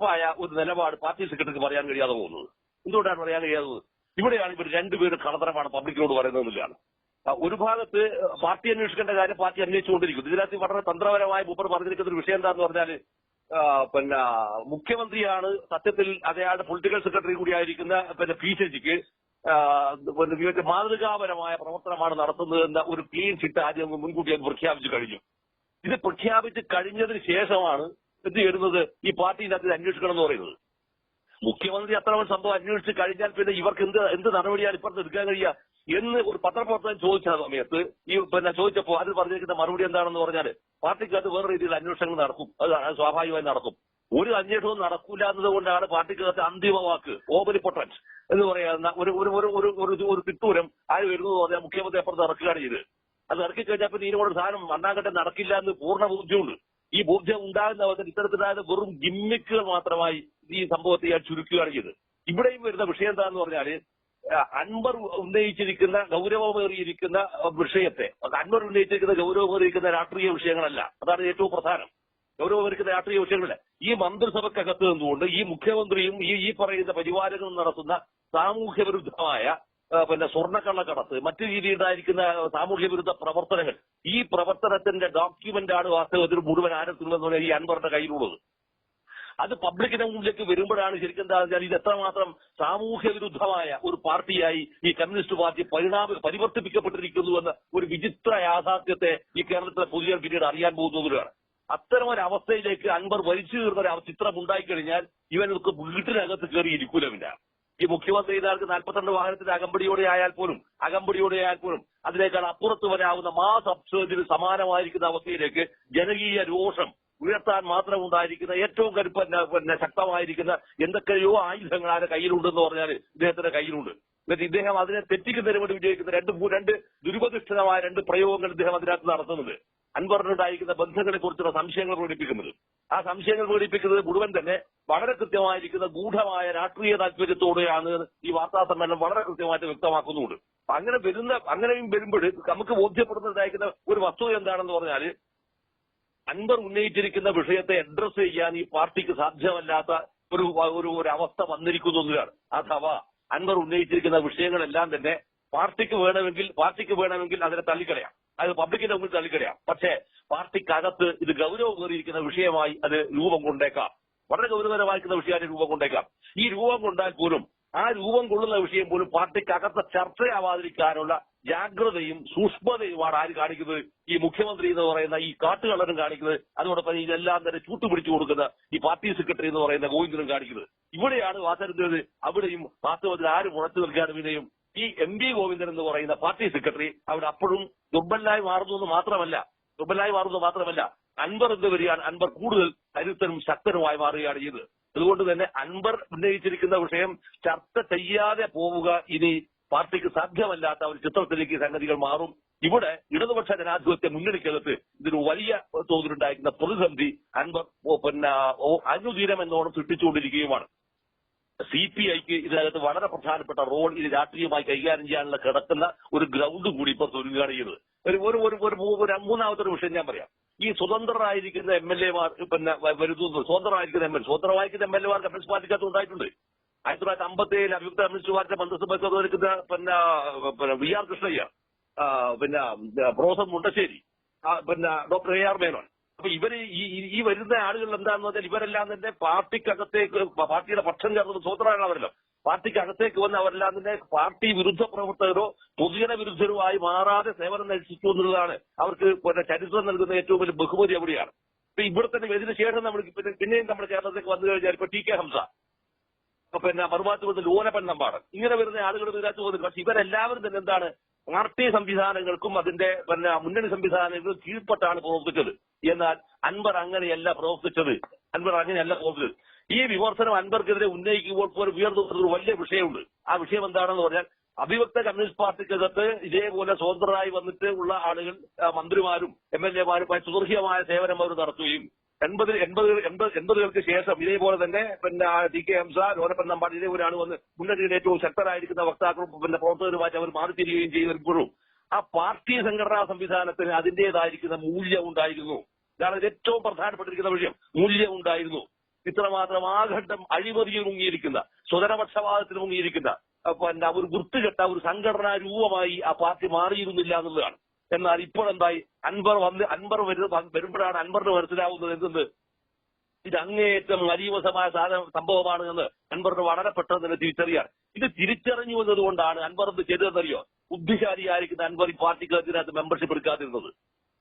ഉറപ്പായ ഒരു നിലപാട് പാർട്ടി സെക്രട്ടറിക്ക് പറയാൻ കഴിയാതെ പോകുന്നത്. എന്തുകൊണ്ടാണ് പറയാൻ കഴിയാത്തത്? ഇവിടെയാണ് ഇവർ രണ്ടുപേരും കളതരമാണ് പബ്ലിക്കിനോട് പറയുന്നതെന്നില്ലാണ് ഒരു ഭാഗത്ത് പാർട്ടി അന്വേഷിക്കേണ്ട കാര്യം പാർട്ടി അന്വേഷിച്ചുകൊണ്ടിരിക്കുന്നു. ഇതിനകത്ത് വളരെ തന്ത്രപരമായ മൂപ്പർ പറഞ്ഞിരിക്കുന്ന ഒരു വിഷയം എന്താന്ന് പറഞ്ഞാൽ പിന്നെ മുഖ്യമന്ത്രിയാണ് സത്യത്തിൽ അതയാളുടെ പൊളിറ്റിക്കൽ സെക്രട്ടറി കൂടിയായിരിക്കുന്ന പിന്നെ പി ശശിക്ക് ഇവർക്ക് മാതൃകാപരമായ പ്രവർത്തനമാണ് നടത്തുന്നത് എന്ന ഒരു ക്ലീൻ ചിട്ട് ആദ്യം മുൻകൂട്ടി അത് പ്രഖ്യാപിച്ചു കഴിഞ്ഞു. ഇത് പ്രഖ്യാപിച്ച് കഴിഞ്ഞതിന് ശേഷമാണ് എന്ത് ചെയ്യുന്നത് ഈ പാർട്ടിന്റെ അതിൽ അന്വേഷിക്കണം എന്ന് പറയുന്നത്. മുഖ്യമന്ത്രി അത്ര സംഭവം അന്വേഷിച്ച് കഴിഞ്ഞാൽ പിന്നെ ഇവർക്ക് എന്ത് എന്ത് നടപടിയാണ് ഇപ്പുറത്ത് എടുക്കാൻ കഴിയുക എന്ന് ഒരു പത്രപ്രവർത്തകൻ ചോദിച്ച സമയത്ത് ഈ പിന്നെ ചോദിച്ചപ്പോൾ അതിൽ പറഞ്ഞിരിക്കുന്ന മറുപടി എന്താണെന്ന് പറഞ്ഞാൽ പാർട്ടിക്ക് അത് വേറെ രീതിയിൽ അന്വേഷണങ്ങൾ നടക്കും. അത് സ്വാഭാവികമായി നടക്കും. ഒരു അന്വേഷണവും നടക്കൂല എന്നതുകൊണ്ടാണ് പാർട്ടിക്കകത്ത് അന്തിമ വാക്ക് ഓപരി പൊട്ടൻസ് എന്ന് പറയുന്ന ഒരു ഒരു ഒരു ഒരു ഒരു ഒരു തിട്ടൂരം ആര് വരുന്നു പറഞ്ഞാൽ മുഖ്യമന്ത്രി അപ്പുറത്ത് ഇറക്കുകയാണ് ചെയ്ത് അത് ഇറക്കി കഴിഞ്ഞാൽ പിന്നെ ഇതിനോട് സാധനം മണ്ണാങ്കട്ടം നടക്കില്ല എന്ന് പൂർണ ബോധ്യമുണ്ട് ഈ ബോധ്യം ഉണ്ടാകുന്ന അവസരം ഇത്തരത്തിലായത് വെറും ഗിമ്മിക്കുകൾ മാത്രമായി ഈ സംഭവത്തെ ഞാൻ ചുരുക്കുകയാണ് ചെയ്തത്. ഇവിടെയും വരുന്ന വിഷയം എന്താന്ന് പറഞ്ഞാൽ അൻവർ ഉന്നയിച്ചിരിക്കുന്ന ഗൗരവമേറിയിരിക്കുന്ന വിഷയത്തെ അൻവർ ഉന്നയിച്ചിരിക്കുന്ന ഗൗരവമേറിയിരിക്കുന്ന രാഷ്ട്രീയ വിഷയങ്ങളല്ല. അതാണ് ഏറ്റവും പ്രധാനം. ഗൗരവമേറിക്കുന്ന രാഷ്ട്രീയ വിഷയങ്ങളല്ല. ഈ മന്ത്രിസഭക്കകത്ത് നിന്നുകൊണ്ട് ഈ മുഖ്യമന്ത്രിയും ഈ ഈ പറയുന്ന പരിപാലകരും നടത്തുന്ന സാമൂഹ്യ വിരുദ്ധമായ പിന്നെ സ്വർണക്കള്ളക്കടത്ത് മറ്റു രീതിയിലുണ്ടായിരിക്കുന്ന സാമൂഹ്യ വിരുദ്ധ പ്രവർത്തനങ്ങൾ. ഈ പ്രവർത്തനത്തിന്റെ ഡോക്യുമെന്റ് ആണ് വാസ്തവത്തിൽ മുഴുവൻ ആരത്തിലുള്ളതെന്ന് ഈ അൻവറിന്റെ കയ്യിലുള്ളത്. അത് പബ്ലിക്കിന്റെ മുന്നിലേക്ക് വരുമ്പോഴാണ് ശരിക്കും എന്താ വെച്ചാൽ ഇത് എത്രമാത്രം സാമൂഹ്യ വിരുദ്ധമായ ഒരു പാർട്ടിയായി ഈ കമ്മ്യൂണിസ്റ്റ് പാർട്ടി പരിണാമ പരിവർത്തിപ്പിക്കപ്പെട്ടിരിക്കുന്നു എന്ന ഒരു വിചിത്ര യാഥാർത്ഥ്യത്തെ ഈ കേരളത്തിലെ പൊതുജന പിന്നീട് അറിയാൻ പോകുന്നതിലാണ് അത്തരം ഒരു അവസ്ഥയിലേക്ക് അൻവർ വലിച്ചു തീർന്ന ഒരു ചിത്രം ഉണ്ടായിക്കഴിഞ്ഞാൽ ഇവനൊക്കെ വീട്ടിനകത്ത് കയറി ഇരിക്കൂലമില്ല ഈ മുഖ്യമന്ത്രി ഇതാർക്ക് നാൽപ്പത്തിരണ്ട് വാഹനത്തിന്റെ അകമ്പടിയോടെ ആയാൽ പോലും അകമ്പടിയോടെ ആയാൽ പോലും അതിനേക്കാൾ അപ്പുറത്ത് വരാവുന്ന മാസ് അബ്സേർജിന് സമാനമായിരിക്കുന്ന അവസ്ഥയിലേക്ക് ജനകീയ രോഷം ഉയർത്താൻ മാത്രം ഉണ്ടായിരിക്കുന്ന ഏറ്റവും കരുപ്പ പിന്നെ ശക്തമായിരിക്കുന്ന എന്തൊക്കെയോ ആയുധങ്ങൾ ആരുടെ കയ്യിലുണ്ടെന്ന് പറഞ്ഞാൽ ഇദ്ദേഹത്തിന്റെ കയ്യിലുണ്ട്. എന്നിട്ട് ഇദ്ദേഹം അതിനെ തെറ്റിക്കുന്നതിന് വേണ്ടി വിജയിക്കുന്ന രണ്ട് രണ്ട് ദുരുപദിഷ്ഠിതമായ രണ്ട് പ്രയോഗങ്ങൾ ഇദ്ദേഹം അതിനകത്ത് നടത്തുന്നുണ്ട്. അൻവറിനുണ്ടായിരിക്കുന്ന ബന്ധങ്ങളെ കുറിച്ചുള്ള സംശയങ്ങൾ പ്രകടിപ്പിക്കുന്നത്. ആ സംശയങ്ങൾ പ്രകടിപ്പിക്കുന്നത് മുഴുവൻ തന്നെ വളരെ കൃത്യമായിരിക്കുന്ന ഗൂഢമായ രാഷ്ട്രീയ താല്പര്യത്തോടെയാണ് ഈ വാർത്താ സമ്മേളനം വളരെ കൃത്യമായിട്ട് വ്യക്തമാക്കുന്നുണ്ട്. അങ്ങനെ വരുന്ന അങ്ങനെയും വരുമ്പോൾ നമുക്ക് ബോധ്യപ്പെടുന്നതായിരിക്കുന്ന ഒരു വസ്തുത എന്താണെന്ന് പറഞ്ഞാൽ അൻവർ ഉന്നയിച്ചിരിക്കുന്ന വിഷയത്തെ അഡ്രസ് ചെയ്യാൻ ഈ പാർട്ടിക്ക് സാധ്യമല്ലാത്ത ഒരു ഒരു അവസ്ഥ വന്നിരിക്കുന്നു എന്നതാണ് അഥവാ അൻവർ ഉന്നയിച്ചിരിക്കുന്ന വിഷയങ്ങളെല്ലാം തന്നെ പാർട്ടിക്ക് വേണമെങ്കിൽ പാർട്ടിക്ക് വേണമെങ്കിൽ അതിനെ തള്ളിക്കളയാം. അത് പബ്ലിക്കിന്റെ മുമ്പിൽ തള്ളിക്കളയാം. പക്ഷേ പാർട്ടിക്കകത്ത് ഇത് ഗൗരവമേറിയിരിക്കുന്ന വിഷയമായി അത് രൂപം കൊണ്ടേക്കാം. വളരെ ഗൗരവകരമായിരിക്കുന്ന വിഷയമായി രൂപം കൊണ്ടേക്കാം. ഈ രൂപം കൊണ്ടാൽ പോലും ആ രൂപം കൊള്ളുന്ന വിഷയം പോലും പാർട്ടിക്കകത്ത് ചർച്ചയാവാതിരിക്കാനുള്ള ജാഗ്രതയും സൂക്ഷ്മതയുമാണ് ആര് കാണിക്കുന്നത്? ഈ മുഖ്യമന്ത്രി എന്ന് പറയുന്ന ഈ കാട്ടുകള്ളനും കാണിക്കുന്നത്. അതോടൊപ്പം ഇതെല്ലാം തന്നെ ചൂട്ടുപിടിച്ചു കൊടുക്കുന്ന ഈ പാർട്ടി സെക്രട്ടറി എന്ന് പറയുന്ന ഗോവിന്ദനും കാണിക്കുന്നത്. ഇവിടെയാണ് വാസരുന്നത് അവിടെയും വാസ്തവത്തിൽ ആര് ഉണച്ചു നിൽക്കാനും ഇവിടെയും ഈ എം പി ഗോവിന്ദൻ എന്ന് പറയുന്ന പാർട്ടി സെക്രട്ടറി അവിടെ അപ്പോഴും ദുർബലായി മാറുന്നു എന്ന് മാത്രമല്ല ദുർബലായി മാറുന്നത് മാത്രമല്ല അൻവർ എന്ന് വരികയാണ് അൻവർ കൂടുതൽ കരുത്തനും ശക്തനുമായി മാറുകയാണ് ചെയ്തത്. അതുകൊണ്ട് തന്നെ അൻവർ ഉന്നയിച്ചിരിക്കുന്ന വിഷയം ചർച്ച ചെയ്യാതെ പോവുക ഇനി പാർട്ടിക്ക് സാധ്യമല്ലാത്ത ഒരു ചിത്രത്തിലേക്ക് സംഗതികൾ മാറും. ഇവിടെ ഇടതുപക്ഷ ജനാധിപത്യ മുന്നണിക്കകത്ത് ഇതിന് വലിയ തോതിലുണ്ടായിരിക്കുന്ന പ്രതിസന്ധി അൻവർ പിന്നെ അനുദീനം എന്നോണം സൃഷ്ടിച്ചുകൊണ്ടിരിക്കുകയുമാണ്. സി പി ഐക്ക് ഇതിനകത്ത് വളരെ പ്രധാനപ്പെട്ട റോൾ ഇത് രാഷ്ട്രീയമായി കൈകാര്യം ചെയ്യാനുള്ള കിടക്കുന്ന ഒരു ഗ്രൗണ്ട് കൂടി ഇപ്പോൾ ഒരുങ്ങുകയാണ് ചെയ്തത് ഒരു ഒരു ഒരു ഒരു മൂന്നാമത്തെ ഒരു വിഷയം ഞാൻ പറയാം. ഈ സ്വതന്ത്രരായിരിക്കുന്ന എം എൽ എമാർ പിന്നെ വ- വരുന്നു. സ്വതന്ത്രമായിരിക്കുന്ന എം എൽ സ്വതന്ത്രമായിരിക്കുന്ന എം എൽ എമാർ കമ്മ്യൂണിസ്റ്റ് പാർട്ടിക്കകത്ത് ഉണ്ടായിട്ടുണ്ട്. ആയിരത്തി തൊള്ളായിരത്തി അമ്പത്തി ഏഴിൽ അഭിയുക്ത കമ്മ്യൂണിസ്റ്റ് പാർട്ടി മന്ത്രിസഭയ്ക്ക് പിന്നെ വി ആർ കൃഷ്ണയ്യ പിന്നെ പ്രൊഫസർ മുണ്ടശ്ശേരി പിന്നെ ഡോക്ടർ എ ആർ മേനോൻ. അപ്പൊ ഇവർ ഈ ഈ- വരുന്ന ആളുകൾ എന്താണെന്ന് വെച്ചാൽ ഇവരെല്ലാം തന്നെ പാർട്ടിക്കകത്തേക്ക് പാർട്ടിയുടെ പക്ഷം ചേർന്ന് സ്വതന്ത്രമാണവരല്ലോ പാർട്ടിക്കകത്തേക്ക് വന്ന് അവരെല്ലാം തന്നെ പാർട്ടി വിരുദ്ധ പ്രവർത്തകരോ പൊതുജന വിരുദ്ധരോ ആയി മാറാതെ സേവനം നയിച്ചു എന്നുള്ളതാണ് അവർക്ക് പിന്നെ ചരിത്രം നൽകുന്ന ഏറ്റവും വലിയ ബഹുമതി അവിടെയാണ്. ഇപ്പൊ ഇവിടെ തന്നെ ഇതിന് ശേഷം നമ്മൾ പിന്നെ പിന്നെയും നമ്മുടെ കേരളത്തിലേക്ക് വന്നു കഴിഞ്ഞാൽ ഇപ്പൊ ടി കെ ഹംസ. പിന്നെ മറുഭാഗത്ത് വന്ന് ലോനപ്പൻ നമ്പാടൻ ഇങ്ങനെ വരുന്ന ആളുകൾ ഇതിനകത്ത് പോകുന്നത് പക്ഷെ ഇവരെല്ലാവരും തന്നെ എന്താണ് പാർട്ടി സംവിധാനങ്ങൾക്കും അതിന്റെ പിന്നെ മുന്നണി സംവിധാനങ്ങൾക്കും കീഴ്പ്പെട്ടാണ് പ്രവർത്തിച്ചത്. എന്നാൽ അൻവർ അങ്ങനെയല്ല പ്രവർത്തിച്ചത്. അൻവർ അങ്ങനെയല്ല പ്രവർത്തിച്ചത്. ഈ വിമർശനം അൻവർക്കെതിരെ ഉന്നയിക്കുമ്പോൾ പോലും ഉയർന്നു വരുന്ന ഒരു വലിയ വിഷയമുണ്ട്. ആ വിഷയം എന്താണെന്ന് പറഞ്ഞാൽ അഭിവക്ത കമ്മ്യൂണിസ്റ്റ് പാർട്ടിക്കകത്ത് ഇതേപോലെ സ്വതന്ത്രരായി വന്നിട്ട് ഉള്ള ആളുകൾ മന്ത്രിമാരും എം എൽ എമാരും സുദീർഘമായ സേവനം അവർ നടത്തുകയും എൺപത് എൺപത് എൺപത് എൺപതുകൾക്ക് ശേഷം ഇതേപോലെ തന്നെ പിന്നെ ഡി കെ ഹംസ ലോനപ്പൻ നമ്പാട് ഇതേപോലെയാണ് വന്ന് മുന്നണിയുടെ ഏറ്റവും ശക്തരായിരിക്കുന്ന വക്താക്കളും പിന്നെ പ്രവർത്തകരുമായിട്ട് അവർ മാറിത്തിരിയുകയും ചെയ്തിരുമ്പോഴും ആ പാർട്ടി സംഘടനാ സംവിധാനത്തിന് അതിന്റേതായിരിക്കുന്ന മൂല്യം ഉണ്ടായിരുന്നു. ഇതാണ് ഏറ്റവും പ്രധാനപ്പെട്ടിരിക്കുന്ന വിഷയം. മൂല്യം ഉണ്ടായിരുന്നു. ഇത്രമാത്രം ആഘട്ടം അഴിമതിയിൽ മുങ്ങിയിരിക്കുന്ന സ്വതരപക്ഷപാതത്തിൽ മുങ്ങിയിരിക്കുന്ന പിന്നെ ഒരു വൃത്തികെട്ട ഒരു സംഘടനാ രൂപമായി ആ പാർട്ടി മാറിയിരുന്നില്ല എന്നുള്ളതാണ്. എന്നാൽ ഇപ്പോൾ എന്തായി? അൻവർ വന്ന് അൻവർ വരുമ്പോഴാണ് അൻവറിന് മനസ്സിലാവുന്നത് എന്തെന്ന്? ഇത് അങ്ങേയറ്റം സാധന സംഭവമാണ് എന്ന് അൻവറിന് വളരെ പെട്ടെന്ന് തന്നെ തിരിച്ചറിയാൻ. ഇത് തിരിച്ചറിഞ്ഞു എന്നതുകൊണ്ടാണ് അൻവർ എന്ത് ചെയ്തതെന്നറിയോ? ബുദ്ധിശാലിയായിരിക്കുന്ന അൻവർ ഈ പാർട്ടിക്ക് അതിനകത്ത് മെമ്പർഷിപ്പ് എടുക്കാതിരുന്നത്.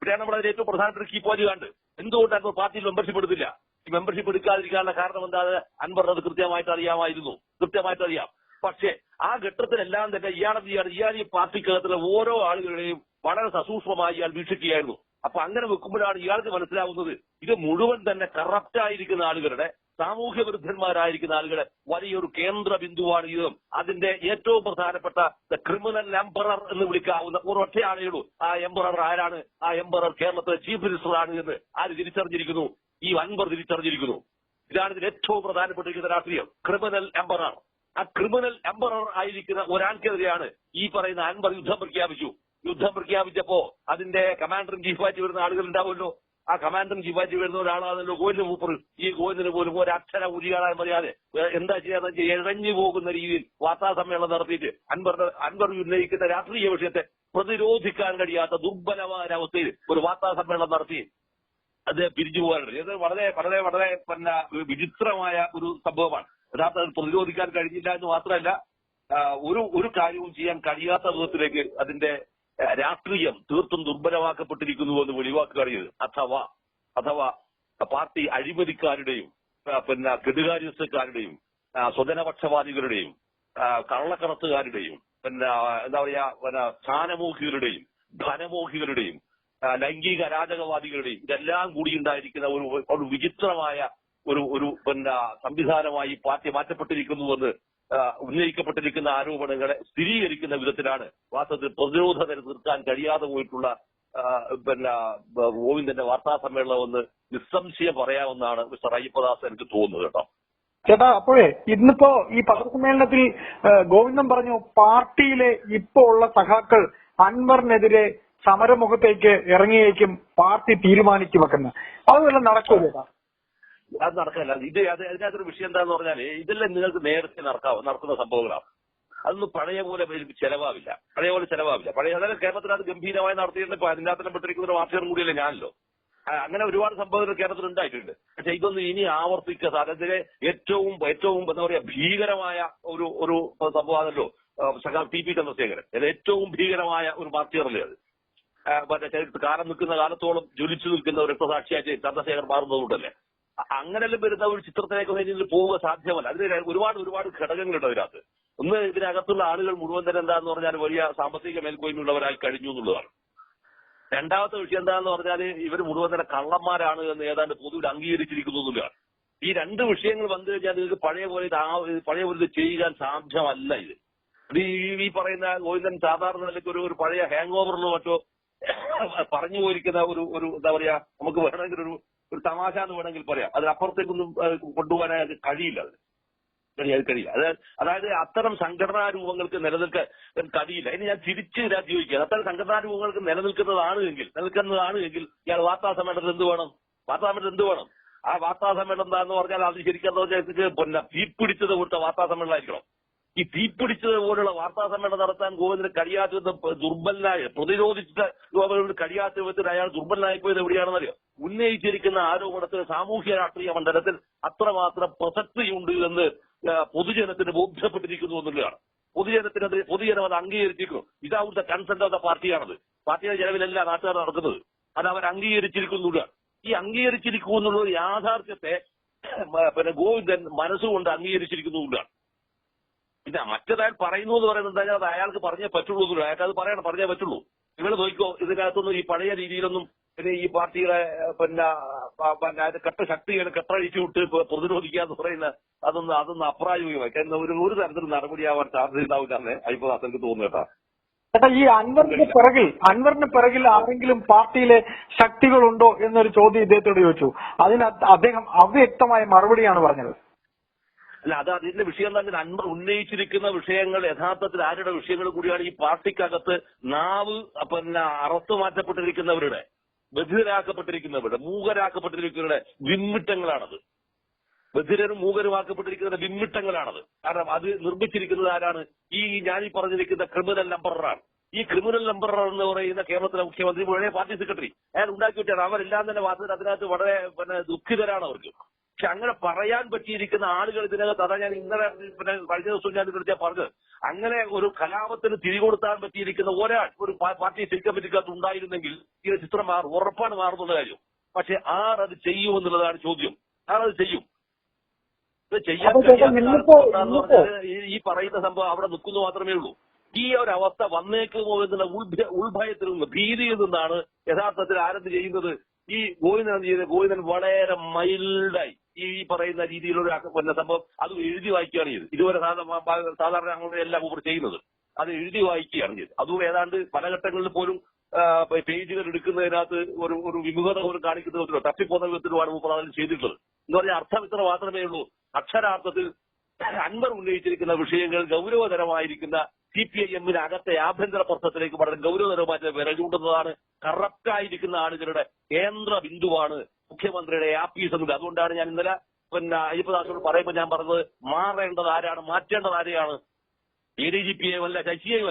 ഇവിടെയാണ് നമ്മുടെ ഏറ്റവും പ്രധാനപ്പെട്ട കീ പോയിന്റ് കണ്ട് എന്തുകൊണ്ട് അൻവർ പാർട്ടിയിൽ മെമ്പർഷിപ്പ് എടുത്തില്ല? ഈ മെമ്പർഷിപ്പ് എടുക്കാതിരിക്കാനുള്ള കാരണം എന്താണ് അൻവറിന് അത് കൃത്യമായിട്ട് അറിയാമായിരുന്നു. കൃത്യമായിട്ട് അറിയാം. പക്ഷേ ആ ഘട്ടത്തിലെല്ലാം തന്നെ ഇയാളെ ഇയാൾ ഈ പാർട്ടിക്കകത്തുള്ള ഓരോ ആളുകളെയും വളരെ സസൂക്ഷ്മമായി ഇയാൾ വീക്ഷിക്കുകയായിരുന്നു. അപ്പൊ അങ്ങനെ വെക്കുമ്പോഴാണ് ഇയാൾക്ക് മനസ്സിലാവുന്നത് ഇത് മുഴുവൻ തന്നെ കറപ്റ്റ് ആയിരിക്കുന്ന ആളുകളുടെ സാമൂഹ്യ വിരുദ്ധന്മാരായിരിക്കുന്ന ആളുകളെ വലിയൊരു കേന്ദ്ര ബിന്ദുവാണ് ഇതും അതിന്റെ ഏറ്റവും പ്രധാനപ്പെട്ട ദ ക്രിമിനൽ എംപറർ എന്ന് വിളിക്കാവുന്ന ഒരൊറ്റ ആളേ ഉള്ളൂ ആ എംപറർ ആരാണ്? ആ എംപറർ കേരളത്തിലെ ചീഫ് മിനിസ്റ്റർ ആണ് എന്ന് ആര് തിരിച്ചറിഞ്ഞിരിക്കുന്നു? ഈ അൻപർ തിരിച്ചറിഞ്ഞിരിക്കുന്നു. ഇതാണ് ഇതിൽ ഏറ്റവും പ്രധാനപ്പെട്ടിരിക്കുന്ന രാഷ്ട്രീയം. ക്രിമിനൽ എംപറർ ആ ക്രിമിനൽ എംപറർ ആയിരിക്കുന്ന ഒരാൾക്കെതിരെയാണ് ഈ പറയുന്ന അൻപർ യുദ്ധം പ്രഖ്യാപിച്ചു. യുദ്ധം പ്രഖ്യാപിച്ചപ്പോ അതിന്റെ കമാൻഡർ ഇൻ വരുന്ന ആളുകൾ ഉണ്ടാവുമല്ലോ. ആ കമാൻഡർ ഇൻ വരുന്ന ഒരാളാണല്ലോ ഗോവിന്ദ മൂപ്പർ. ഈ ഗോവിന്ദന് പോലും ഒരക്ഷര ഉരിയാടാൻ പറയാതെ എന്താ ചെയ്യാന്ന് വെച്ചാൽ ഇഴഞ്ഞു പോകുന്ന രീതിയിൽ വാർത്താ സമ്മേളനം നടത്തിയിട്ട് അൻവർ അൻവർ ഉന്നയിക്കുന്ന രാഷ്ട്രീയ വിഷയത്തെ പ്രതിരോധിക്കാൻ കഴിയാത്ത ദുർബലമായ അവസ്ഥയിൽ ഒരു വാർത്താ സമ്മേളനം നടത്തി. അത് പിരിഞ്ഞു പോകാനുണ്ട്. ഇത് വളരെ വളരെ വളരെ പിന്നെ വിചിത്രമായ ഒരു സംഭവമാണ്. യഥാർത്ഥത്തിൽ പ്രതിരോധിക്കാൻ കഴിഞ്ഞില്ല എന്ന് മാത്രമല്ല ഒരു ഒരു കാര്യവും ചെയ്യാൻ കഴിയാത്ത വിധത്തിലേക്ക് അതിന്റെ രാഷ്ട്രീയം തീർത്തും ദുർബലമാക്കപ്പെട്ടിരിക്കുന്നു എന്ന് വെളിവാക്കുകയാണ് ചെയ്തത് അഥവാ അഥവാ പാർട്ടി അഴിമതിക്കാരുടെയും പിന്നെ കെടുകാര്യസ്ഥക്കാരുടെയും സ്വജനപക്ഷവാദികളുടെയും കള്ളക്കടത്തുകാരുടെയും പിന്നെ എന്താ പറയാ പിന്നെ സ്ഥാനമോഹികളുടെയും ധനമോഹികളുടെയും ലൈംഗിക അരാജകവാദികളുടെയും ഇതെല്ലാം കൂടി ഉണ്ടായിരിക്കുന്ന ഒരു ഒരു വിചിത്രമായ ഒരു ഒരു പിന്നെ സംവിധാനമായി പാർട്ടി മാറ്റപ്പെട്ടിരിക്കുന്നുവെന്ന് ഉന്നയിക്കപ്പെട്ടിരിക്കുന്ന ആരോപണങ്ങളെ സ്ഥിരീകരിക്കുന്ന വിധത്തിലാണ് വാസ്തവത്തിൽ പ്രതിരോധ തീർക്കാൻ കഴിയാതെ പോയിട്ടുള്ള പിന്നെ ഗോവിന്ദന്റെ വാർത്താ സമ്മേളനം എന്ന് നിസ്സംശയം പറയാമെന്നാണ് മിസ്റ്റർ അയ്യപ്പദാസ് എനിക്ക് തോന്നുന്നത് കേട്ടോ. ചേട്ടാ അപ്പോഴേ ഇന്നിപ്പോ ഈ പത്രസമ്മേളനത്തിൽ ഗോവിന്ദൻ പറഞ്ഞു പാർട്ടിയിലെ ഇപ്പോ ഉള്ള സഖാക്കൾ അൻവറിനെതിരെ സമരമുഖത്തേക്ക് ഇറങ്ങിയേക്കും പാർട്ടി തീരുമാനിച്ചു വെക്കുന്നത് അത് വല്ലതും നടക്കുമോ ചേട്ടാ? അത് നടക്കില്ല. ഇത് അത് അതിനകത്തൊരു വിഷയം എന്താന്ന് പറഞ്ഞാൽ ഇതെല്ലാം നിങ്ങൾക്ക് നേരത്തെ നടക്കാവും നടക്കുന്ന സംഭവങ്ങളാണ് അതൊന്നും പഴയ പോലെ ചെലവാവില്ല. പഴയ പോലെ ചെലവാവില്ല. പഴയ അതായത് കേരളത്തിനകത്ത് ഗംഭീരമായി നടത്തിയിട്ട് ഇപ്പൊ അതിനകത്ത് പെട്ടിരിക്കുന്ന വാർത്തകളും കൂടിയല്ലേ ഞാനല്ലോ. അങ്ങനെ ഒരുപാട് സംഭവങ്ങൾ കേരളത്തിൽ ഉണ്ടായിട്ടുണ്ട്. പക്ഷെ ഇതൊന്നും ഇനി ആവർത്തിക്കുക സാധനത്തിലെ ഏറ്റവും ഏറ്റവും എന്താ പറയാ ഭീകരമായ ഒരു ഒരു സംഭവമാണല്ലോ സഖാ ടി. പി. ചന്ദ്രശേഖരൻ. ഏറ്റവും ഭീകരമായ ഒരു പാർട്ടിയറല്ലേ അത്. മറ്റേ കാലം നിൽക്കുന്ന കാലത്തോളം ജ്വലിച്ചു നിൽക്കുന്ന ഒരു രക്തസാക്ഷിയായിട്ട് ചന്ദ്രശേഖർ മാറുന്നതുകൊണ്ടല്ലേ. അങ്ങനെല്ലാം വരുന്ന ഒരു ചിത്രത്തിലേക്ക് ഇതിൽ പോവുക സാധ്യമല്ല. അതിന് ഒരുപാട് ഒരുപാട് ഘടകങ്ങളുണ്ട് അതിനകത്ത്. ഒന്ന് ഇതിനകത്തുള്ള ആളുകൾ മുഴുവൻ തന്നെ എന്താന്ന് പറഞ്ഞാൽ വലിയ സാമ്പത്തിക മേൽക്കോയ്മയുള്ളവരായി കഴിഞ്ഞു എന്നുള്ളതാണ്. രണ്ടാമത്തെ വിഷയം എന്താന്ന് പറഞ്ഞാൽ ഇവർ മുഴുവൻ തന്നെ കള്ളന്മാരാണ് എന്ന് ഏതാണ്ട് പൊതുവിൽ അംഗീകരിച്ചിരിക്കുന്നു എന്നുള്ളതാണ്. ഈ രണ്ട് വിഷയങ്ങൾ വന്നു കഴിഞ്ഞാൽ നിങ്ങൾക്ക് പഴയ പോലെ പഴയ പോലെ ചെയ്യാൻ സാധ്യമല്ല ഇത്. ഈ പറയുന്ന ഗോവിന്ദൻ സാധാരണ നിലയ്ക്ക് ഒരു ഒരു പഴയ ഹാങ് ഓവറിലോ മറ്റോ പറഞ്ഞു പോയിരിക്കുന്ന ഒരു ഒരു എന്താ പറയാ നമുക്ക് വേണമെങ്കിൽ ഒരു ഒരു തമാശ എന്ന് വേണമെങ്കിൽ പറയാം. അതിനപ്പുറത്തേക്കൊന്നും അത് കൊണ്ടുപോകാനായിട്ട് കഴിയില്ല അത് കഴിയാതെ കഴിയില്ല. അത് അതായത് അത്തരം സംഘടനാ രൂപങ്ങൾക്ക് നിലനിൽക്കാൻ കഴിയില്ല. ഇനി ഞാൻ തിരിച്ച് ചോദിക്കുക അത്തരം സംഘടനാ രൂപങ്ങൾക്ക് നിലനിൽക്കുന്നതാണ് എങ്കിൽ നിലനിൽക്കുന്നതാണ് എങ്കിൽ ഇയാൾ വാർത്താ സമ്മേളനത്തിൽ എന്ത് വേണം? വാർത്താ സമ്മേളനത്തിൽ എന്ത് വേണം? ആ വാർത്താ സമ്മേളനം എന്താന്ന് പറഞ്ഞാൽ അത് ശരിക്കും എന്താ വെച്ചാൽ പിന്നെ തീപിടിച്ചത് കൊടുത്ത വാർത്താ സമ്മേളനമായിരിക്കണം. ഈ തീപിടിച്ചത് പോലുള്ള വാർത്താ സമ്മേളനം നടത്താൻ ഗോവിന്ദന് കഴിയാത്ത ദുർബലനായ പ്രതിരോധിച്ച ഗോവിന്ദന് കഴിയാത്ത വിധത്തിൽ അയാൾ ദുർബലനായിപ്പോയത് എവിടെയാണെന്നറിയോ? ഉന്നയിച്ചിരിക്കുന്ന ആരോപണത്തിന് സാമൂഹ്യ രാഷ്ട്രീയ മണ്ഡലത്തിൽ അത്രമാത്രം പ്രസക്തിയുണ്ട് എന്ന് പൊതുജനത്തിന് ബോധ്യപ്പെട്ടിരിക്കുന്നു എന്നുള്ളതാണ്. പൊതുജനത്തിന് അത് പൊതുജനം അത് അംഗീകരിച്ചിരിക്കുന്നു. ഇത് അവിടുത്തെ കൺസെന്റ് ഓഫ് ദ പാർട്ടിയാണത്. പാർട്ടിയുടെ ചെലവിലല്ല നാട്ടുകാർ നടക്കുന്നത്. അത് അവർ അംഗീകരിച്ചിരിക്കുന്നില്ല ഈ അംഗീകരിച്ചിരിക്കുന്നു യാഥാർത്ഥ്യത്തെ പിന്നെ ഗോവിന്ദൻ മനസ്സുകൊണ്ട് അംഗീകരിച്ചിരിക്കുന്നുള്ളതാണ് പിന്നെ മറ്റൊരാൾ പറയുന്നു എന്ന് പറയുന്നത് അത് അയാൾക്ക് പറഞ്ഞേ പറ്റുള്ളൂ എന്നുള്ളൂ. അയാൾക്ക് അത് പറയണം പറഞ്ഞേ പറ്റുള്ളൂ. നിങ്ങൾ നോക്കിക്കോ ഇതിനകത്തൊന്നും ഈ പഴയ രീതിയിലൊന്നും പിന്നെ ഈ പാർട്ടിയുടെ പിന്നെ പിന്നെ അത് കെട്ട ശക്തികളെ കെട്ടഴിച്ചു വിട്ട് പ്രതിരോധിക്കുക എന്ന് പറയുന്ന അതൊന്നും അതൊന്നും അപ്രായോഗികമായി. ഒരു ഒരു തരത്തിലും നടപടിയാവാൻ സാധ്യത എന്ന് അയ്യപ്പദാസ് എനിക്ക് തോന്നുന്നു കേട്ടോ. ചേട്ടാ ഈ അൻവറിന്റെ പിറകിൽ അൻവറിന് പിറകിൽ ആരെങ്കിലും പാർട്ടിയിലെ ശക്തികളുണ്ടോ എന്നൊരു ചോദ്യം ഇദ്ദേഹത്തോട് ചോദിച്ചു. അതിന് അദ്ദേഹം അവ്യക്തമായ മറുപടിയാണ് പറഞ്ഞത്. അല്ല അത് അതിന്റെ വിഷയം തന്നെ നന്മ ഉന്നയിച്ചിരിക്കുന്ന വിഷയങ്ങൾ യഥാർത്ഥത്തിൽ ആരുടെ വിഷയങ്ങൾ കൂടിയാണ് ഈ പാർട്ടിക്കകത്ത് നാവ് പിന്നെ അറത്തു മാറ്റപ്പെട്ടിരിക്കുന്നവരുടെ ബധിരരാക്കപ്പെട്ടിരിക്കുന്നവരുടെ മൂകരാക്കപ്പെട്ടിരിക്കുന്നവരുടെ വിമ്മിട്ടങ്ങളാണത്. ബധിരനും മൂകരുമാക്കപ്പെട്ടിരിക്കുന്നവരുടെ വിമ്മിട്ടങ്ങളാണത്. കാരണം അത് നിർമ്മിച്ചിരിക്കുന്നത് ആരാണ്? ഈ ഞാൻ ഈ പറഞ്ഞിരിക്കുന്ന ക്രിമിനൽ നമ്പറാണ് ഈ ക്രിമിനൽ നമ്പർ എന്ന് പറയുന്ന കേരളത്തിലെ മുഖ്യമന്ത്രി പഴയ പാർട്ടി സെക്രട്ടറി. അയാൾ ഉണ്ടാക്കി വിട്ടാണ് അവരെല്ലാം തന്നെ വാർത്തയിൽ അതിനകത്ത് വളരെ പിന്നെ ദുഃഖിതരാണ് അവർക്ക്. പക്ഷെ അങ്ങനെ പറയാൻ പറ്റിയിരിക്കുന്ന ആളുകൾ ഇതിനകത്ത് അതാ ഞാൻ ഇന്നലെ പിന്നെ കഴിഞ്ഞ ദിവസം ഞാൻ ഇതിനകത്ത് പറഞ്ഞത്. അങ്ങനെ ഒരു കലാപത്തിന് തിരികൊടുത്താൻ പറ്റിയിരിക്കുന്ന ഒരാൾ ഒരു പാർട്ടി സ്റ്റേറ്റ് കമ്മിറ്റിക്കകത്ത് ഉണ്ടായിരുന്നെങ്കിൽ ഈ ചിത്രം മാറും ഉറപ്പാണ് മാറുന്നുള്ള കാര്യം. പക്ഷെ ആർ അത് ചെയ്യുമെന്നുള്ളതാണ് ചോദ്യം. ആർ അത് ചെയ്യും? ഇത് ചെയ്യാൻ ഈ- പറയുന്ന സംഭവം അവിടെ നിൽക്കുന്നു മാത്രമേ ഉള്ളൂ. ഈ ഒരു അവസ്ഥ വന്നേക്കുമോ എന്നുള്ള ഉൾഭ- ഉൾഭയത്തിൽ നിന്ന് ഭീതിയിൽ നിന്നാണ് യഥാർത്ഥത്തിൽ ആരെന്ത് ചെയ്യുന്നത് ഈ ഗോവിന്ദൻ ചെയ്തത് ഗോവിന്ദൻ വളരെ മൈൽഡായി ഈ പറയുന്ന രീതിയിലുള്ള ഒരു പിന്നെ സംഭവം അത് എഴുതി വായിക്കുകയാണ് ചെയ്തത്. ഇതുവരെ സാധാ- സാധാരണ അങ്ങനെ എല്ലാം ഇവർ ചെയ്യുന്നത്. അത് എഴുതി വായിക്കുകയാണ് ചെയ്തത്. അതും ഏതാണ്ട് പല ഘട്ടങ്ങളിൽ പോലും പേജുകൾ എടുക്കുന്നതിനകത്ത് ഒരു ഒരു വിമുഖത പോലും കാണിക്കുന്ന വിധത്തിലോ തപ്പിപ്പോന്ന വിധത്തിലുമാണ് മുപ്പത് അതിൽ ചെയ്തിട്ടുള്ളത്. എന്ന് പറഞ്ഞാൽ അർത്ഥം ഇത്ര മാത്രമേ ഉള്ളൂ. അക്ഷരാർത്ഥത്തിൽ അൻവർ ഉന്നയിച്ചിരിക്കുന്ന വിഷയങ്ങൾ ഗൗരവതരമായിരിക്കുന്ന സി പി ഐ എമ്മിന് അകത്തെ ആഭ്യന്തര പ്രശ്നത്തിലേക്ക് വളരെ ഗൗരവതരമായിട്ട് വിരചൂണ്ടുന്നതാണ് കറപ്റ്റായിരിക്കുന്ന ആളുകളുടെ കേന്ദ്ര ബിന്ദുവാണ് മുഖ്യമന്ത്രിയുടെ ആപ്പീസ് എന്നത് അതുകൊണ്ടാണ് ഞാൻ ഇന്നലെ പിന്നെ അയ്യപ്പദാസോട് പറയുമ്പോൾ ഞാൻ പറഞ്ഞത് മാറേണ്ടത് ആരാണ് മാറ്റേണ്ടത് ആരെയാണ്? എ ഡി ജി പി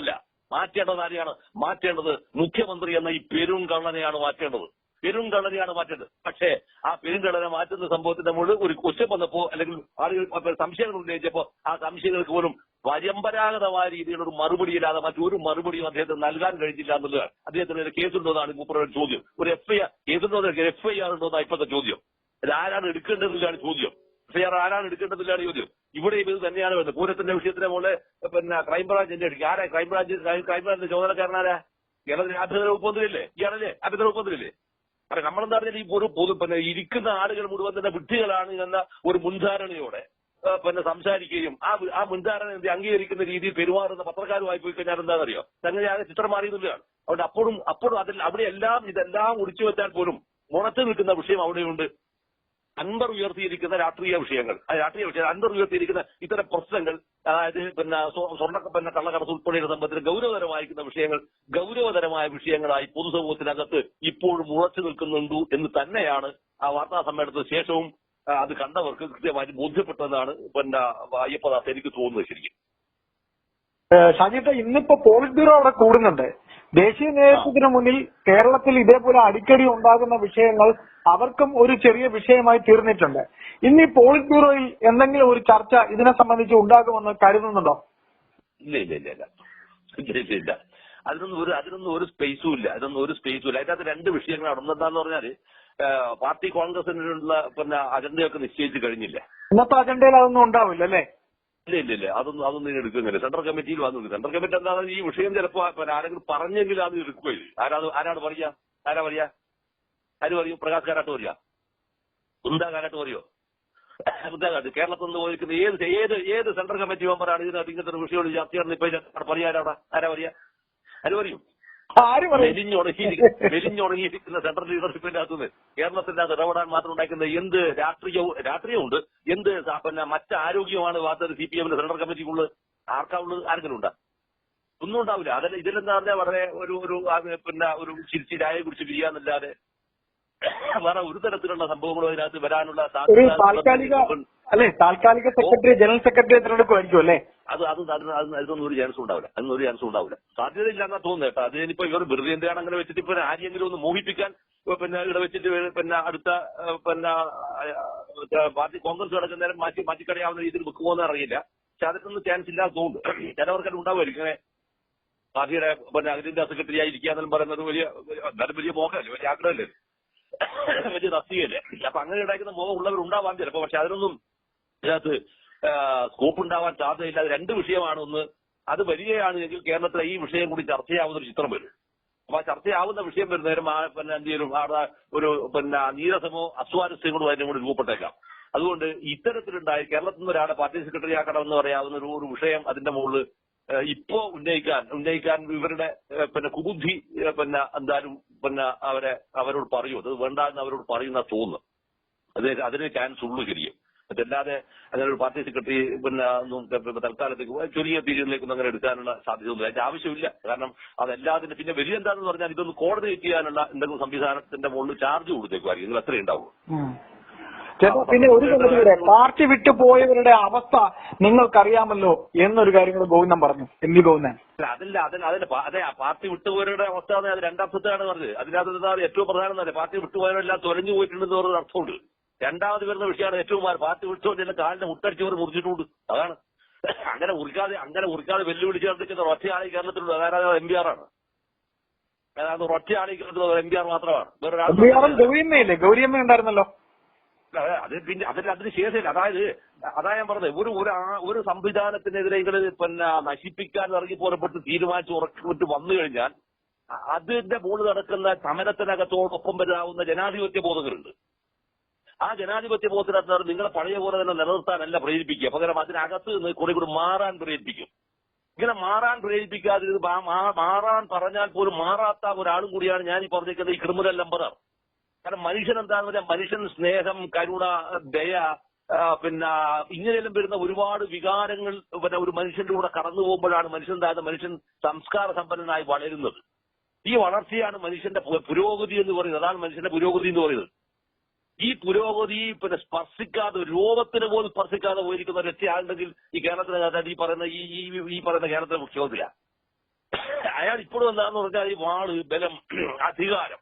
അല്ല മാറ്റേണ്ടത് ആരെയാണ്? മാറ്റേണ്ടത് മുഖ്യമന്ത്രി എന്ന ഈ പെരുങ്കള്ളനെയാണ് മാറ്റേണ്ടത്. പെരുങ്കള്ളനെയാണ് മാറ്റേണ്ടത് പക്ഷേ ആ പെരുങ്കള്ളനെ മാറ്റുന്ന സംഭവത്തിന്റെ മുകളിൽ ഒരു ക്വസ്റ്റ്യൻ വന്നപ്പോ അല്ലെങ്കിൽ ആളുകൾ സംശയങ്ങൾ ഉന്നയിച്ചപ്പോ ആ സംശയങ്ങൾക്ക് പോലും പരമ്പരാഗതമായ രീതിയിലുള്ള ഒരു മറുപടിയില്ലാതെ മറ്റൊരു മറുപടിയും അദ്ദേഹത്തിന് നൽകാൻ കഴിഞ്ഞില്ല എന്നുള്ളതാണ്. അദ്ദേഹത്തിന് ഒരു കേസുണ്ടോ എന്നാണ് മൂപ്പറുടെ ചോദ്യം. ഒരു എഫ്ഐആർ കേസുണ്ടോ എഫ് ഐ ആർ ഇപ്പോഴത്തെ ചോദ്യം. ഇത് ആരാണ് എടുക്കേണ്ടതെന്നാണ് ചോദ്യം. എഫ് ഐ ആർ ആരാണ് എടുക്കേണ്ടതില്ലാണ് ചോദ്യം. ഇവിടെ ഇത് തന്നെയാണ് വരുന്നത്. പൂരത്തിന്റെ വിഷയത്തിന്റെ മുകളിൽ പിന്നെ ക്രൈംബ്രാഞ്ച് എടുക്കുക ആരാ? ക്രൈംബ്രാഞ്ച് ക്രൈംബ്രാഞ്ചിന്റെ ചുമതലക്കാരനാരാ കേരളത്തിൽ ആഭ്യന്തര വകുപ്പ് മന്ത്രിയല്ലേ? ഇയാളല്ലേ? ആഭ്യന്തര വകുപ്പ് മന്ത്രിയല്ലേ? കാരണം നമ്മളെന്താ പറഞ്ഞാൽ ഈ ഒരു പൊതു പിന്നെ ഇരിക്കുന്ന ആളുകൾ മുഴുവൻ തന്നെ വിഡ്ഢികളാണ് എന്ന ഒരു മുൻധാരണയോടെ പിന്നെ സംസാരിക്കുകയും ആ ആ മുൻധാരണ അംഗീകരിക്കുന്ന രീതിയിൽ പെരുമാറുന്ന പത്രക്കാരുമായി പോയി കഴിഞ്ഞാൽ എന്താണെന്നറിയോ? സംഗതി ആകെ ചിത്രം മാറിയതില്ലാണ് അതുകൊണ്ട് അപ്പോഴും അപ്പോഴും അതിൽ അവിടെയെല്ലാം ഇതെല്ലാം ഒടിച്ചു വെച്ചാൽ പോലും മുണത്ത് നിൽക്കുന്ന വിഷയം അവിടെയുണ്ട്. അൻവർ ഉയർത്തിയിരിക്കുന്ന രാഷ്ട്രീയ വിഷയങ്ങൾ. രാഷ്ട്രീയ വിഷയങ്ങൾ അന്തർ ഉയർത്തിയിരിക്കുന്ന ഇത്തരം പ്രശ്നങ്ങൾ അതായത് പിന്നെ സ്വർണക്കപ്പന്ന സ്വർണ പിന്നെ കള്ളക്കടത്ത് ഉൾപ്പെടെയുള്ള സംബന്ധിച്ച് ഗൗരവതരമായിരിക്കുന്ന വിഷയങ്ങൾ ഗൗരവതരമായ വിഷയങ്ങളായി പൊതുസമൂഹത്തിനകത്ത് ഇപ്പോഴും ഉറച്ചു നിൽക്കുന്നുണ്ട് എന്ന് തന്നെയാണ് ആ വാർത്താ സമ്മേളനത്തിന് ശേഷവും അത് കണ്ടവർക്ക് കൃത്യമായി ബോധ്യപ്പെട്ടതെന്നാണ് പിന്നെ അയ്യപ്പദാസ് എനിക്ക് തോന്നുന്നത് ശരിക്കും. ഷാജിട്ട് ഇന്നിപ്പോ പോളിറ്റ് ബ്യൂറോ അവിടെ കൂടുന്നുണ്ട്. ദേശീയ നേതൃത്വത്തിന് മുന്നിൽ കേരളത്തിൽ ഇതേപോലെ അടിക്കടി ഉണ്ടാകുന്ന വിഷയങ്ങൾ അവർക്കും ഒരു ചെറിയ വിഷയമായി തീർന്നിട്ടുണ്ട്. ഇന്ന് ഈ പോളിറ്റ് ബ്യൂറോയിൽ എന്തെങ്കിലും ഒരു ചർച്ച ഇതിനെ സംബന്ധിച്ച് ഉണ്ടാകുമെന്ന് കരുതുന്നുണ്ടോ? ഇല്ല ഇല്ല ഇല്ല ഇല്ല. ഇല്ല ഇല്ല. ഇല്ല അതിനൊന്നും ഒരു അതിനൊന്നും ഒരു സ്പേസും ഇല്ല. അതിനൊന്നും ഒരു സ്പേസും ഇല്ല. അതിനകത്ത് രണ്ട് വിഷയങ്ങൾ നടന്നെന്താന്ന് പറഞ്ഞാൽ ആ, പാർട്ടി കോൺഗ്രസിനുള്ള പിന്നെ അജണ്ടയൊക്കെ നിശ്ചയിച്ചു കഴിഞ്ഞില്ല? ഇന്നത്തെ അജണ്ടയിൽ അതൊന്നും ഉണ്ടാവില്ല അല്ലേ ഇല്ല ഇല്ല അതൊന്നും അതൊന്നും ഇനി എടുക്കുന്നില്ല. സെൻട്രൽ കമ്മിറ്റിയിൽ വന്നു. സെൻട്രൽ കമ്മിറ്റി എന്താണ് ഈ വിഷയം ചിലപ്പോ ആരെങ്കിലും പറഞ്ഞെങ്കിൽ അത് എടുക്കുകയില്ല ആരാ ആരാണ് പറയുക? ആരാ പറയാ ആര് പറയും? പ്രകാശ് കാരാട്ട് പറയാ കുന്താ കാരാട്ട് പറയോ എന്താ കാട്ട് കേരളത്തിൽ നിന്ന് പോയിരിക്കുന്ന ഏത് ഏത് ഏത് സെൻട്രൽ കമ്മിറ്റി മെമ്പറാണ് ഇതിനകത്ത് ഇങ്ങനത്തെ ഒരു വിഷയം ചർച്ച ചെയ്യുന്നത് ഇപ്പൊ ഇതിനകത്ത് പറയാ ആരാ ആരാ പറയാ ആര് പറയും? ആര് പറയും? മെലിഞ്ഞുണങ്ങിയിരിക്കുന്ന മെലിഞ്ഞുണങ്ങിയിരിക്കുന്ന സെൻട്രൽ ലീഡർഷിപ്പിന്റെ അകത്തുനിന്ന് കേരളത്തിന്റെ അകത്ത് ഇടപെടാൻ മാത്രം ഉണ്ടാക്കുന്ന എന്ത് രാഷ്ട്രീയവും രാഷ്ട്രീയമുണ്ട് എന്ത് പിന്നെ മറ്റാരോഗ്യമാണ് വാർത്തത് വാർത്ത സി പി എമ്മിന്റെ സെൻട്രൽ കമ്മിറ്റിക്കുള്ളത് ആർക്കാ ആരെങ്കിലും ഉണ്ടാ? ഒന്നും ഉണ്ടാവില്ല. അതല്ല ഇതിലെന്താ പറഞ്ഞാൽ വളരെ ഒരു ഒരു പിന്നെ ഒരു ചിരിച്ചിരായെ കുറിച്ച് പിരിയാന്നല്ലാതെ വേറെ ഒരു തരത്തിലുള്ള സംഭവങ്ങളും അതിനകത്ത് വരാനുള്ള സാധ്യത അല്ലെ? താൽക്കാലിക സെക്രട്ടറി ജനറൽ സെക്രട്ടറി തിരഞ്ഞെടുക്കുമായിരിക്കും അല്ലെ? അത് അത് അതിന് അതിന് അതിനൊന്നും ഒരു ചാൻസ് ഉണ്ടാവില്ല. അതിനൊന്നും ഒരു ചാൻസ് ഉണ്ടാവില്ല. ഇല്ലാന്ന തോന്നുന്നു കേട്ടോ. അതിനിപ്പോ ഇവർ വെറുതെ അങ്ങനെ വെച്ചിട്ട് ഇപ്പൊ ആരെങ്കിലും ഒന്ന് മോഹിപ്പിക്കാൻ പിന്നെ ഇവിടെ വെച്ചിട്ട് പിന്നെ അടുത്ത പിന്നെ പാർട്ടി കോൺഗ്രസ് കിടക്കുന്ന നേരം മാറ്റി മാറ്റിക്കളയാവുന്ന രീതിയിൽ വെക്കുമോന്ന് അറിയില്ല. പക്ഷെ അതിനൊന്നും ചാൻസ് ഇല്ലാന്ന് തോന്നുന്നു. ചിലവർക്കത് ഉണ്ടാവുമായിരിക്കും. ഇങ്ങനെ പാർട്ടിയുടെ പിന്നെ അഖിലേന്ത്യാ സെക്രട്ടറി ആയിരിക്കാന്നും പറയുന്നത് വലിയ എന്നാലും വലിയ മോഹമല്ലേ? വലിയ ആഗ്രഹമല്ലേ? വലിയ തസ്തികയല്ലേ? അപ്പൊ അങ്ങനെ ഉണ്ടാക്കുന്ന മോഹം ഉള്ളവരുണ്ടാവാൻ ചിലപ്പോ. പക്ഷെ അതിനൊന്നും ഇതിനകത്ത് സ്കോപ്പ് ഉണ്ടാവാൻ സാധ്യതയില്ല. അത് രണ്ട് വിഷയമാണ് ഒന്ന് അത് വരികയാണ് എങ്കിൽ കേരളത്തിലെ ഈ വിഷയം കൂടി ചർച്ചയാവുന്ന ഒരു ചിത്രം വരും. അപ്പൊ ആ ചർച്ചയാവുന്ന വിഷയം വരുന്ന നേരം ആ പിന്നെ എന്ത് ചെയ്യും? അവിടെ ഒരു പിന്നെ നീരസമോ അസ്വാരസ്യങ്ങളോ അതിനും കൂടി രൂപപ്പെട്ടേക്കാം. അതുകൊണ്ട് ഇത്തരത്തിലുണ്ടായി കേരളത്തിൽ നിന്ന് ഒരാളെ പാർട്ടി സെക്രട്ടറി ആക്കണം എന്ന് പറയാവുന്ന ഒരു ഒരു വിഷയം അതിന്റെ മുകളിൽ ഇപ്പോ ഉന്നയിക്കാൻ ഉന്നയിക്കാൻ ഇവരുടെ പിന്നെ കുബുദ്ധി പിന്നെ എന്തായാലും പിന്നെ അവരെ അവരോട് പറയൂ. അത് വേണ്ട എന്ന് അവരോട് പറയുന്ന തോന്നുന്നു അത് അതിന് ചാൻസ് ഉള്ളു ശരിയും അതല്ലാതെ അങ്ങനെ ഒരു പാർട്ടി സെക്രട്ടറി പിന്നെ തൽക്കാലത്തേക്ക് ചെറിയ പീരീഡിലേക്കൊന്നും അങ്ങനെ എടുക്കാനുള്ള സാധ്യതയൊന്നും അതിന്റെ ആവശ്യമില്ല. കാരണം അതെല്ലാത്തിനും പിന്നെ വലിയ എന്താണെന്ന് പറഞ്ഞാൽ ഇതൊന്ന് കോടതി ചെയ്യാനുള്ള എന്തെങ്കിലും സംവിധാനത്തിന്റെ മുകളിൽ ചാർജ് കൊടുത്തേക്കുമായിരിക്കും. നിങ്ങൾ അത്രയും ഉണ്ടാവും ചേട്ടാ പിന്നെ ഒരു കൂടെ പാർട്ടി വിട്ടു പോയവരുടെ അവസ്ഥ നിങ്ങൾക്കറിയാമല്ലോ എന്നൊരു കാര്യം കൂടെ ഗോവിന്ദൻ പറഞ്ഞു. എം വി ഗോവിന്ദൻ അതല്ല അതിന് അതിന് അതെ പാർട്ടി വിട്ടുപോയവരുടെ അവസ്ഥ അത് രണ്ടാമത്തെയാണ് പറഞ്ഞത്. അതിനകത്ത് ഏറ്റവും പ്രധാനം പാർട്ടി വിട്ടുപോയവരെല്ലാം തൊലഞ്ഞു പോയിട്ടുണ്ടെന്ന് പറഞ്ഞ അർത്ഥമുണ്ട്. രണ്ടാമത് വരുന്ന വിഷയമാണ് ഏറ്റവും. പാർട്ടി വിട്ടുപോയി കാലിന്റെ കയറി മുറിച്ചിട്ടുണ്ട്. അതാണ്. അങ്ങനെ ഉറിക്കാതെ അങ്ങനെ ഉറിക്കാതെ വെല്ലുവിളിച്ച് കണ്ടിരിക്കുന്ന ഒറ്റയാളെ കേരളത്തിലുള്ള അതായത് എം പി ആർ ആണ്. അതായത് ഒറ്റയാളെ കേരളത്തിലുള്ള എം പി ആർ മാത്രമാണ്. വേറെ ഗൗരിയമ്മ ഉണ്ടായിരുന്നല്ലോ. അതെ, പിന്നെ അതിന് അതിന് ശേഷമില്ല. അതായത് അതാ ഞാൻ പറഞ്ഞത്. ഒരു ഒരു ഒരു സംവിധാനത്തിനെതിരെ ഇങ്ങനെ പിന്നെ നശിപ്പിക്കാൻ ഇറങ്ങി പുറപ്പെട്ട് തീരുമാനിച്ച് ഉറക്കിട്ട് വന്നു കഴിഞ്ഞാൽ അതിന്റെ മുകളിൽ നടക്കുന്ന സമരത്തിനകത്തോടൊപ്പം വരാവുന്ന ജനാധിപത്യ ബോധങ്ങളുണ്ട്. ആ ജനാധിപത്യ ബോധത്തിനകത്ത് നിങ്ങളെ പഴയ പോലെ തന്നെ നിലനിർത്താനല്ല പ്രേരിപ്പിക്കുക. പകരം അതിനകത്ത് നിന്ന് കുറെ കൂടി മാറാൻ പ്രേരിപ്പിക്കും. ഇങ്ങനെ മാറാൻ പ്രേരിപ്പിക്കാതെ മാറാൻ പറഞ്ഞാൽ പോലും മാറാത്ത ഒരാളും കൂടിയാണ് ഞാൻ ഈ പറഞ്ഞിരിക്കുന്നത് ഈ ക്രിമിനൽ നമ്പറർ കാരണം മനുഷ്യൻ എന്താണെന്ന് വെച്ചാൽ മനുഷ്യൻ സ്നേഹം കരുണ ദയ പിന്നെ ഇങ്ങനെയെല്ലാം വരുന്ന ഒരുപാട് വികാരങ്ങൾ പിന്നെ ഒരു മനുഷ്യന്റെ കൂടെ കടന്നു പോകുമ്പോഴാണ് മനുഷ്യൻ താഴ്ന്ന മനുഷ്യൻ സംസ്കാര സമ്പന്നനായി വളരുന്നത്. ഈ വളർച്ചയാണ് മനുഷ്യന്റെ പുരോഗതി എന്ന് പറയുന്നത്. അതാണ് മനുഷ്യന്റെ പുരോഗതി എന്ന് പറയുന്നത്. ഈ പുരോഗതി പിന്നെ സ്പർശിക്കാതെ രൂപത്തിന് പോലും സ്പർശിക്കാതെ പോയിരിക്കുന്ന ഒരു വ്യക്തിയാണെങ്കിൽ ഈ കേരളത്തിലെ ഈ പറയുന്ന ഈ ഈ- പറയുന്ന കേരളത്തിലെ മുഖ്യമന്ത്രിയാണ് അയാൾ ഇപ്പോഴും എന്താന്ന് പറഞ്ഞാൽ ഈ വാൾ ബലം അധികാരം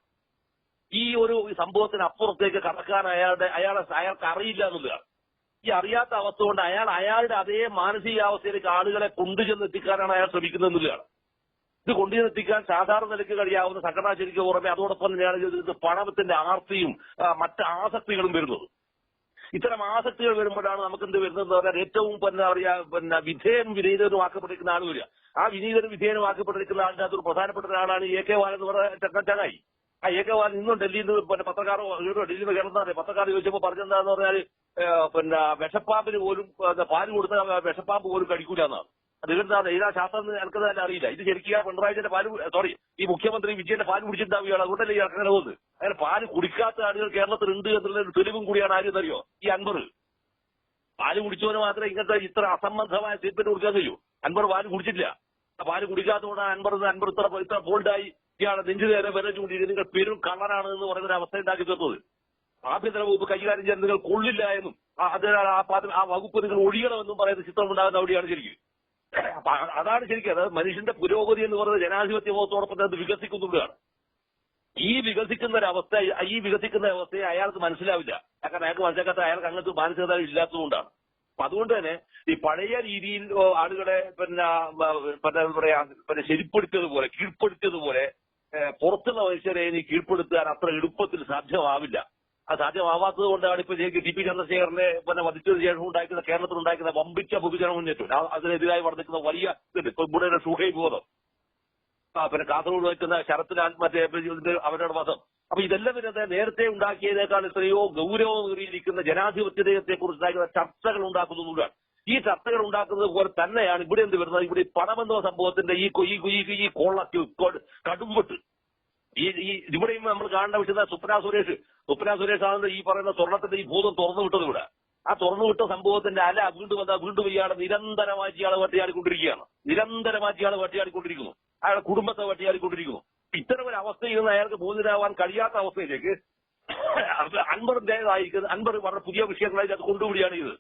ഈ ഒരു സംഭവത്തിന് അപ്പുറത്തേക്ക് കടക്കാൻ അയാളുടെ അയാളെ അയാൾക്ക് അറിയില്ല എന്നുള്ളതാണ്. ഈ അറിയാത്ത അവസ്ഥ കൊണ്ട് അയാൾ അയാളുടെ അതേ മാനസികാവസ്ഥയിലേക്ക് ആളുകളെ കൊണ്ടുചെന്ന് എത്തിക്കാനാണ് അയാൾ ശ്രമിക്കുന്നത് എന്നുള്ളതാണ് ഇത് കൊണ്ടുചെന്നെത്തിക്കാൻ സാധാരണ നിലയ്ക്ക് കഴിയാവുന്ന സംഘടനാ ശരിക്ക് പുറമെ അതോടൊപ്പം തന്നെയാണ് ഇത് പണത്തിന്റെ ആർത്തിയും മറ്റ് ആസക്തികളും വരുന്നത്. ഇത്തരം ആസക്തികൾ വരുമ്പോഴാണ് നമുക്ക് എന്ത് വരുന്നത് പറഞ്ഞാൽ ഏറ്റവും പിന്നെ പറയാ പിന്നെ വിധേയനും വിനീതനുമാക്കപ്പെട്ടിരിക്കുന്ന ആൾ വരിക. ആ വിനീതനും വിധേയനുമാക്കപ്പെട്ടിരിക്കുന്ന ആളിന്റെ അതൊരു പ്രധാനപ്പെട്ട ഒരാളാണ് എ കെ എന്ന് പറഞ്ഞ ചങ്ങായി. ആ എ കെ വാൽ ഇന്നും ഡൽഹിയിൽ നിന്ന് പിന്നെ പത്രക്കാർ ഡൽഹിയിൽ നിന്ന് കേരളത്തിൽ പത്രക്കാർ ചോദിച്ചപ്പോൾ പറഞ്ഞെന്താന്ന് പറഞ്ഞാൽ പിന്നെ വിഷപ്പാമ്പിന് പോലും പാൽ കൊടുത്ത വിഷപ്പാമ്പ് പോലും കടിക്കൂല എന്നാണ്. അത് ഏതാ ശാസ്ത്രം തന്നെ അറിയില്ല. ഇത് ശരിക്കും പിണറായിന്റെ പാൽ സോറി ഈ മുഖ്യമന്ത്രി വിജയന്റെ പാൽ കുടിച്ചിട്ടുണ്ടാവുകയാണ് അതുകൊണ്ടല്ലേ ഈ അങ്ങനെ പോകുന്നത്. അങ്ങനെ പാൽ കുടിക്കാത്ത ആളുകൾ കേരളത്തിൽ ഉണ്ട് എന്നുള്ള തെളിവും കൂടിയാണ് ആരും അറിയോ ഈ അൻവർ. പാൽ കുടിച്ചവന് മാത്രമേ ഇങ്ങനത്തെ ഇത്ര അസംബന്ധമായ സ്റ്റേറ്റ്മെന്റ് കൊടുക്കാൻ കഴിയൂ. അൻവർ പാൽ കുടിച്ചിട്ടില്ല പാൽ കുടിക്കാത്തതുകൊണ്ടാണ് അൻവർ അൻവർ ഇത്ര ഇത്ര ബോൾഡായി ഇയാളെ നെഞ്ചു നേരെ വിരച്ചുകൊണ്ടി നിങ്ങൾ പെരും കള്ളനാണ് എന്ന് പറയുന്ന ഒരു അവസ്ഥ ഉണ്ടാക്കി തീർത്തത്. ആഭ്യന്തര വകുപ്പ് കൈകാര്യം ചെയ്യാൻ നിങ്ങൾ കൊള്ളില്ല എന്നും അതിനാൽ ആ വകുപ്പ് നിങ്ങൾ ഒഴിയണമെന്നും പറയുന്ന ചിത്രം ഉണ്ടാകുന്ന അവിടെയാണ് ശരിക്കും. അതാണ് ശരിക്കും അതായത് മനുഷ്യന്റെ പുരോഗതി എന്ന് പറയുന്നത് ജനാധിപത്യ ബോധത്തോടൊപ്പം അത് വികസിക്കുന്നുള്ളതാണ് ഈ വികസിക്കുന്ന ഒരവസ്ഥ ഈ വികസിക്കുന്ന അവസ്ഥയെ അയാൾക്ക് മനസ്സിലാവില്ല. കാരണം അയാൾക്ക് മനസ്സിലാക്കാത്ത അയാൾക്ക് അങ്ങനത്തെ മാനസികത ഇല്ലാത്തതുകൊണ്ടാണ്. അപ്പൊ അതുകൊണ്ട് തന്നെ ഈ പഴയ രീതിയിൽ ആളുകളെ പിന്നെ പിന്നെ പറയാ പിന്നെ കീഴ്പ്പെടുത്തിയതുപോലെ ഏഹ്, പുറത്തുള്ള മനുഷ്യരെ ഇനി കീഴ്പ്പെടുത്താൻ അത്ര എളുപ്പത്തിൽ സാധ്യമാവില്ല. അത് സാധ്യമാവാത്തത് കൊണ്ടാണ് ഇപ്പൊ ടി പി ചന്ദ്രശേഖരനെ പിന്നെ വധിച്ചതിന് ശേഷം ഉണ്ടാക്കുന്ന കേരളത്തിൽ ഉണ്ടാക്കുന്ന വമ്പിച്ച പൊതുജന മുന്നേറ്റം അതിനെതിരായി വർദ്ധിക്കുന്ന വലിയ ഇതുണ്ട്. ഇപ്പൊ ബോധം. ആ പിന്നെ കാസർഗോഡ് വയ്ക്കുന്ന ശരത്തിന് ഇതിന്റെ അവരുടെ വധം. അപ്പൊ ഇതെല്ലാം പിന്നെ നേരത്തെ ഉണ്ടാക്കിയതിനേക്കാൾ എത്രയോ ഗൗരവമേറിയിരിക്കുന്ന ജനാധിപത്യത്തെ കുറിച്ചുണ്ടാക്കുന്ന ചർച്ചകൾ ഉണ്ടാക്കുന്നതുകൊണ്ടാണ് ഈ ചർച്ചകൾ ഉണ്ടാക്കുന്നത് പോലെ തന്നെയാണ് ഇവിടെ എന്ത് വരുന്നത്? ഇവിടെ പണമെന്ന സംഭവത്തിന്റെ ഈ ഈ കോളക്ക് കടുംപെട്ട്. ഈ ഈ ഇവിടെയും നമ്മൾ കാണേണ്ട വിഷയം സുപ്ന സുരേഷ്. സുപ്ന സുരേഷ് ആണ് ഈ പറയുന്ന സ്വർണത്തിന്റെ ഈ ഭൂതം തുറന്നു വിട്ടത് ഇവിടെ. ആ തുറന്നു വിട്ട സംഭവത്തിന്റെ അല വീണ്ടും എന്താ? വീണ്ടും ഇയാളെ നിരന്തരമായി ഇയാളെ വട്ടിയാടിക്കൊണ്ടിരിക്കുകയാണ്. നിരന്തരമായി ഇയാളെ വട്ടിയാടിക്കൊണ്ടിരിക്കുന്നു. അയാളുടെ കുടുംബത്തെ വട്ടിയാടിക്കൊണ്ടിരിക്കുന്നു. ഇത്തരം ഒരു അവസ്ഥയിൽ നിന്ന് അയാൾക്ക് ബോധിതരാവാൻ കഴിയാത്ത അവസ്ഥയിലേക്ക് അൻപർ അൻപർ വളരെ പുതിയ വിഷയങ്ങളായിട്ട് അത് കൊണ്ടുകൂടിയാണ് ഇത്.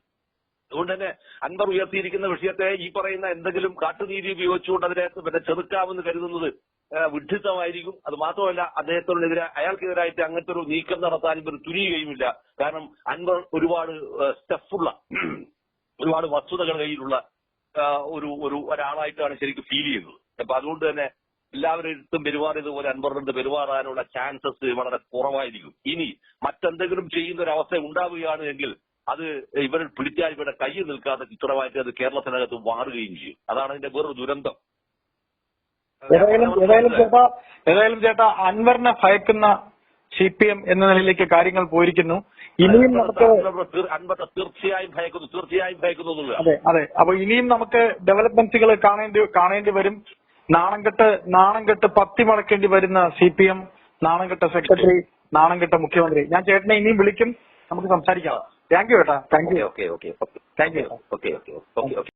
അതുകൊണ്ട് തന്നെ അൻപർ ഉയർത്തിയിരിക്കുന്ന വിഷയത്തെ ഈ പറയുന്ന എന്തെങ്കിലും കാട്ടുനീതി ഉപയോഗിച്ചുകൊണ്ട് അതിനെ പിന്നെ ചെറുക്കാമെന്ന് കരുതുന്നത് വിഡ്ഢിത്തമായിരിക്കും. അത് മാത്രമല്ല അദ്ദേഹത്തിനെതിരെ അയാൾക്കെതിരായിട്ട് അങ്ങനത്തെ ഒരു നീക്കം നടത്താൻ ഇവർ തുനിയുകയുമില്ല. കാരണം അൻവർ ഒരുപാട് സ്റ്റെഫുള്ള ഒരുപാട് വസ്തുതകൾ കയ്യിലുള്ള ഒരു ഒരു ഒരാളായിട്ടാണ് ശരിക്കും ഫീൽ ചെയ്യുന്നത്. അപ്പൊ അതുകൊണ്ട് തന്നെ എല്ലാവരും പെരുമാറിയതുപോലെ അൻവറിന്റെ പെരുമാറാനുള്ള ചാൻസസ് വളരെ കുറവായിരിക്കും. ഇനി മറ്റെന്തെങ്കിലും ചെയ്യുന്ന ഒരു അവസ്ഥ ഉണ്ടാവുകയാണ് എങ്കിൽ അത് ഇവർ പിടിച്ചാൽ ഇവരുടെ കയ്യിൽ നിൽക്കാത്ത ചിത്രമായിട്ട് അത് കേരളത്തിനകത്ത് മാറുകയും ചെയ്യും. അതാണ് അതിന്റെ വേറൊരു ദുരന്തം. ഏതായാലും ചേട്ടാ ഏതായാലും ചേട്ടാ അൻവറിനെ ഭയക്കുന്ന സി പി എം എന്ന നിലയിലേക്ക് കാര്യങ്ങൾ പോയിരിക്കുന്നു. ഇനിയും നമുക്ക് അൻവറിനെ തീർച്ചയായും ഭയക്കുന്നു തീർച്ചയായും ഭയക്കുന്നു അതെ അതെ. അപ്പൊ ഇനിയും നമുക്ക് ഡെവലപ്മെന്റ്സുകൾ കാണേണ്ടി കാണേണ്ടി വരും. നാണംകെട്ട് നാണംകെട്ട് നാണം പത്തി മടക്കേണ്ടി വരുന്ന സി പി എം നാണംകെട്ട സെക്രട്ടറി നാണംകെട്ട മുഖ്യമന്ത്രി. ഞാൻ ചേട്ടനെ ഇനിയും വിളിക്കും. നമുക്ക് സംസാരിക്കാം. താങ്ക് യു ചേട്ടാ thank you okay okay okay thank you okay okay okay okay